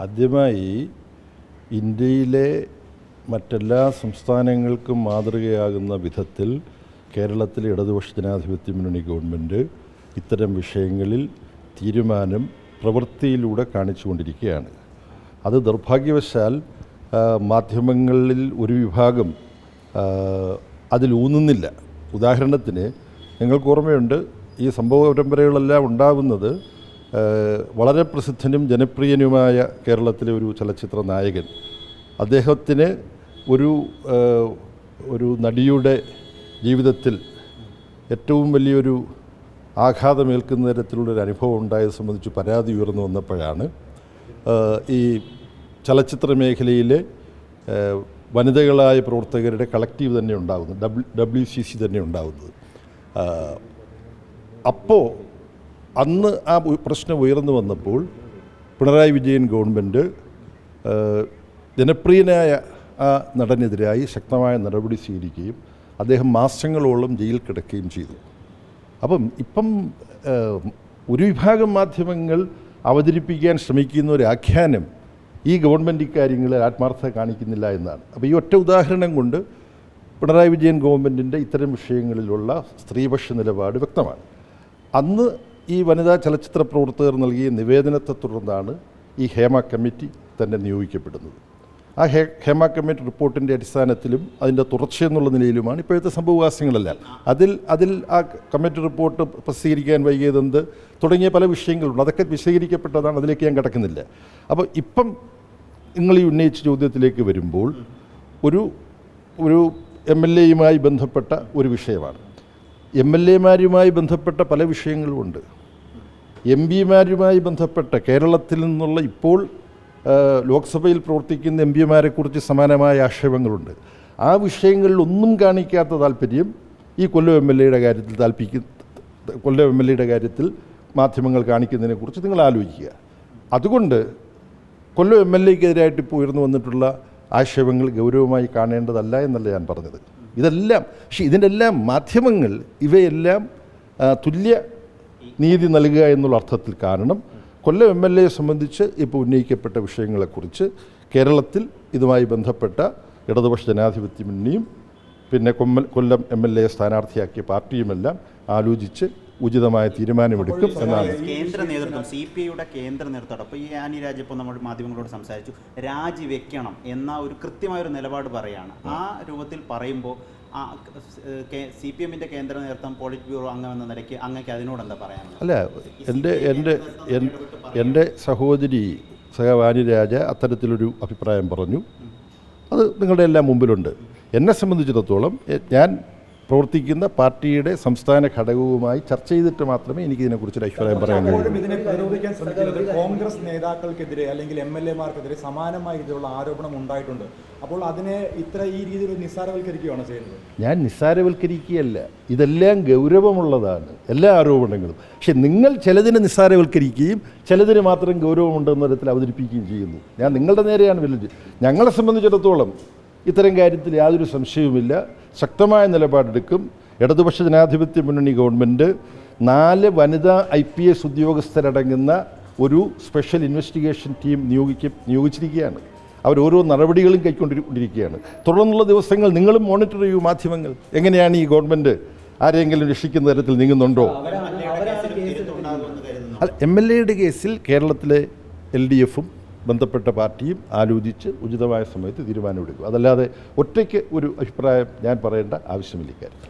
ആദ്യമായി ഇന്ത്യയിലെ മറ്റെല്ലാ സംസ്ഥാനങ്ങൾക്കും മാതൃകയാകുന്ന വിധത്തിൽ കേരളത്തിലെ ഇടതുപക്ഷ ജനാധിപത്യ മുന്നണി ഗവൺമെന്റ് ഇത്തരം വിഷയങ്ങളിൽ തീരുമാനം പ്രവൃത്തിയിലൂടെ കാണിച്ചുകൊണ്ടിരിക്കുകയാണ്. അത് ദൗർഭാഗ്യവശാൽ മാധ്യമങ്ങളിൽ ഒരു വിഭാഗം അതിലൂന്നുന്നില്ല ഉദാഹരണത്തിന് നിങ്ങൾക്ക് ഓർമ്മയുണ്ട് ഈ സംഭവ പരമ്പരകളെല്ലാം ഉണ്ടാവുന്നത് ആ, വളരെ പ്രസിദ്ധനും ജനപ്രിയനുമായ കേരളത്തിലെ ഒരു ചലച്ചിത്ര നായകൻ. അദ്ദേഹത്തിന് ഒരു ഒരു നടിയുടെ ജീവിതത്തിൽ ഏറ്റവും വലിയൊരു ആഘാതമേൽക്കുന്ന തരത്തിലുള്ളൊരു അനുഭവം ഉണ്ടായത് സംബന്ധിച്ച് പരാതി ഉയർന്നു വന്നപ്പോഴാണ്. ഈ ചലച്ചിത്ര മേഖലയിലെ വനിതകളായ പ്രവർത്തകരുടെ കളക്റ്റീവ് തന്നെ ഉണ്ടാകുന്നത് ഡബ്ല്യു ഡബ്ല്യു സി സി തന്നെ ഉണ്ടാകുന്നത്. അപ്പോൾ അന്ന് ആ പ്രശ്നം ഉയർന്നു വന്നപ്പോൾ പിണറായി വിജയൻ ഗവൺമെന്റ് ജനപ്രിയനായ ആ നടനെതിരായി ശക്തമായ നടപടി സ്വീകരിക്കുകയും അദ്ദേഹം മാസങ്ങളോളം ജയിലിൽ കിടക്കുകയും ചെയ്തു. അപ്പം ഇപ്പം ഒരു വിഭാഗം മാധ്യമങ്ങൾ അവതരിപ്പിക്കാൻ ശ്രമിക്കുന്ന ഒരു ആഖ്യാനം ഈ ഗവൺമെന്റ് ഇക്കാര്യങ്ങളിൽ ആത്മാർത്ഥത കാണിക്കുന്നില്ല എന്നാണ്. അപ്പോൾ ഈ ഒറ്റ ഉദാഹരണം കൊണ്ട് പിണറായി വിജയൻ ഗവൺമെന്റിന്റെ ഇത്തരം വിഷയങ്ങളിലുള്ള സ്ത്രീപക്ഷ നിലപാട് വ്യക്തമാണ്. അന്ന് ഈ വനിതാ ചലച്ചിത്ര പ്രവർത്തകർ നൽകിയ നിവേദനത്തെ തുടർന്നാണ് ഈ ഹേമ കമ്മിറ്റി തന്നെ നിയോഗിക്കപ്പെടുന്നത്. ആ ഹേ ഹേമ കമ്മിറ്റി റിപ്പോർട്ടിന്റെ അടിസ്ഥാനത്തിലും അതിന്റെ തുടർച്ചയെന്നുള്ള നിലയിലുമാണ് ഇപ്പോഴത്തെ സംഭവവാസ്യങ്ങളെല്ലാം. അതിൽ അതിൽ ആ കമ്മിറ്റി റിപ്പോർട്ട് പ്രസിദ്ധീകരിക്കാൻ വൈകിയതെന്ത്? തുടങ്ങിയ പല വിഷയങ്ങളുണ്ട്. അതൊക്കെ വിശദീകരിക്കപ്പെട്ടതാണ്. അതിലേക്ക് ഞാൻ കിടക്കുന്നില്ല. അപ്പോൾ ഇപ്പം നിങ്ങൾ ഈ ഉന്നയിച്ച ചോദ്യത്തിലേക്ക് വരുമ്പോൾ ഒരു ഒരു എം എൽ എയുമായി ബന്ധപ്പെട്ട ഒരു വിഷയമാണ്. എം എൽ എമാരുമായി ബന്ധപ്പെട്ട പല വിഷയങ്ങളുമുണ്ട് എം പിമാരുമായി ബന്ധപ്പെട്ട കേരളത്തിൽ നിന്നുള്ള ഇപ്പോൾ ലോക്സഭയിൽ പ്രവർത്തിക്കുന്ന എം പിമാരെക്കുറിച്ച് സമാനമായ ആക്ഷേപങ്ങളുണ്ട്. ആ വിഷയങ്ങളിൽ ഒന്നും കാണിക്കാത്ത താല്പര്യം ഈ കൊല്ലം എം എൽ എയുടെ കാര്യത്തിൽ താല്പിക്ക കൊല്ലം എം എൽ എയുടെ കാര്യത്തിൽ മാധ്യമങ്ങൾ കാണിക്കുന്നതിനെക്കുറിച്ച് നിങ്ങൾ ആലോചിക്കുക. അതുകൊണ്ട് കൊല്ലം എം എൽ എക്കെതിരായിട്ട് ഇപ്പോൾ ഉയർന്നു വന്നിട്ടുള്ള ആക്ഷേപങ്ങൾ ഗൗരവമായി കാണേണ്ടതല്ല എന്നല്ല ഞാൻ പറഞ്ഞത്. ഇതെല്ലാം പക്ഷേ ഇതിന്റെ എല്ലാം മാധ്യമങ്ങൾ ഇവയെല്ലാം തുല്യ നീതി നൽകുക എന്നുള്ള അർത്ഥത്തിൽ കാരണം കൊല്ലം എം എൽ എയെ സംബന്ധിച്ച് ഇപ്പോൾ ഉന്നയിക്കപ്പെട്ട വിഷയങ്ങളെക്കുറിച്ച് കേരളത്തിൽ ഇതുമായി ബന്ധപ്പെട്ട ഇടതുപക്ഷ ജനാധിപത്യ മുന്നണിയും പിന്നെ കൊമ്മൽ കൊല്ലം എം എൽ എ സ്ഥാനാർത്ഥിയാക്കിയ പാർട്ടിയുമെല്ലാം ആലോചിച്ച് ഉചിതമായ തീരുമാനമെടുക്കും എന്നാണ്. കേന്ദ്ര നേതൃത്വം സി പി ഐയുടെ കേന്ദ്ര നേതൃത്വം അപ്പോൾ ഈ ആനി രാജ് ഇപ്പോൾ നമ്മൾ മാധ്യമങ്ങളോട് സംസാരിച്ചു രാജിവെക്കണം എന്ന ഒരു കൃത്യമായ ഒരു നിലപാട് പറയാണ്. ആ രൂപത്തിൽ പറയുമ്പോൾ സി പി എമ്മിന്റെ കേന്ദ്ര നേതൃത്വം പോളിറ്റ് ബ്യൂറോ അംഗം എന്ന നിലയ്ക്ക് അങ്ങക്ക് അതിനോട് എന്താ പറയാനുള്ളത്? അല്ല എന്റെ എന്റെ എന്റെ സഹോദരി സഹവാനി രാജ അത്തരത്തിലൊരു അഭിപ്രായം പറഞ്ഞു. അത് നിങ്ങളുടെ എല്ലാം മുമ്പിലുണ്ട്. എന്നെ സംബന്ധിച്ചിടത്തോളം ഞാൻ പ്രവർത്തിക്കുന്ന പാർട്ടിയുടെ സംസ്ഥാന ഘടകവുമായി ചർച്ച ചെയ്തിട്ട് മാത്രമേ എനിക്ക് ഇതിനെക്കുറിച്ചൊരു അഭിപ്രായം പറയാൻ കഴിയൂ. ഇതിനെ പ്രതിരോധിക്കാൻ ശ്രമിക്കുന്നത് കോൺഗ്രസ് നേതാക്കൾക്കെതിരെ അല്ലെങ്കിൽ എം എൽ എമാർക്കെതിരെ സമാനമായ രീതിയിലുള്ള ആരോപണം ഉണ്ടായിട്ടുണ്ട്. അപ്പോൾ അതിനെ ഇത്ര ഈ രീതിയിൽ നിസ്സാരവൽക്കരിക്കുകയാണ് ചെയ്യുന്നത്? ഞാൻ നിസ്സാരവൽക്കരിക്കുകയല്ല. ഇതെല്ലാം ഗൗരവമുള്ളതാണ്. എല്ലാ ആരോപണങ്ങളും. പക്ഷെ നിങ്ങൾ ചിലതിനെ നിസ്സാരവൽക്കരിക്കുകയും ചിലതിന് മാത്രം ഗൗരവമുണ്ടെന്ന തരത്തിൽ അവതരിപ്പിക്കുകയും ചെയ്യുന്നു. ഞാൻ നിങ്ങളുടെ നേരെയാണ് വെല്ലുവിളി ഞങ്ങളെ സംബന്ധിച്ചിടത്തോളം ഇത്തരം കാര്യത്തിൽ യാതൊരു സംശയവുമില്ല. ശക്തമായ നിലപാടെടുക്കും. ഇടതുപക്ഷ ജനാധിപത്യ മുന്നണി ഗവൺമെന്റ് നാല് വനിതാ ഐ പി എസ് ഉദ്യോഗസ്ഥരടങ്ങുന്ന ഒരു സ്പെഷ്യൽ ഇൻവെസ്റ്റിഗേഷൻ ടീം നിയോഗിക്ക നിയോഗിച്ചിരിക്കുകയാണ്. അവർ ഓരോ നടപടികളും കൈക്കൊണ്ടിരിക്കുകയാണ്. തുടർന്നുള്ള ദിവസങ്ങൾ നിങ്ങളും മോണിറ്റർ ചെയ്യൂ മാധ്യമങ്ങൾ. എങ്ങനെയാണ് ഈ ഗവൺമെന്റ് ആരെങ്കിലും രക്ഷിക്കുന്ന തരത്തിൽ നീങ്ങുന്നുണ്ടോ? എം എൽ എയുടെ കേസിൽ കേരളത്തിലെ എൽ ഡി എഫും ബന്ധപ്പെട്ട പാർട്ടിയും ആലോചിച്ച് ഉചിതമായ സമയത്ത് തീരുമാനമെടുക്കും. അതല്ലാതെ ഒറ്റയ്ക്ക് ഒരു അഭിപ്രായം ഞാൻ പറയേണ്ട ആവശ്യമില്ല ഇക്കാര്യത്തിൽ.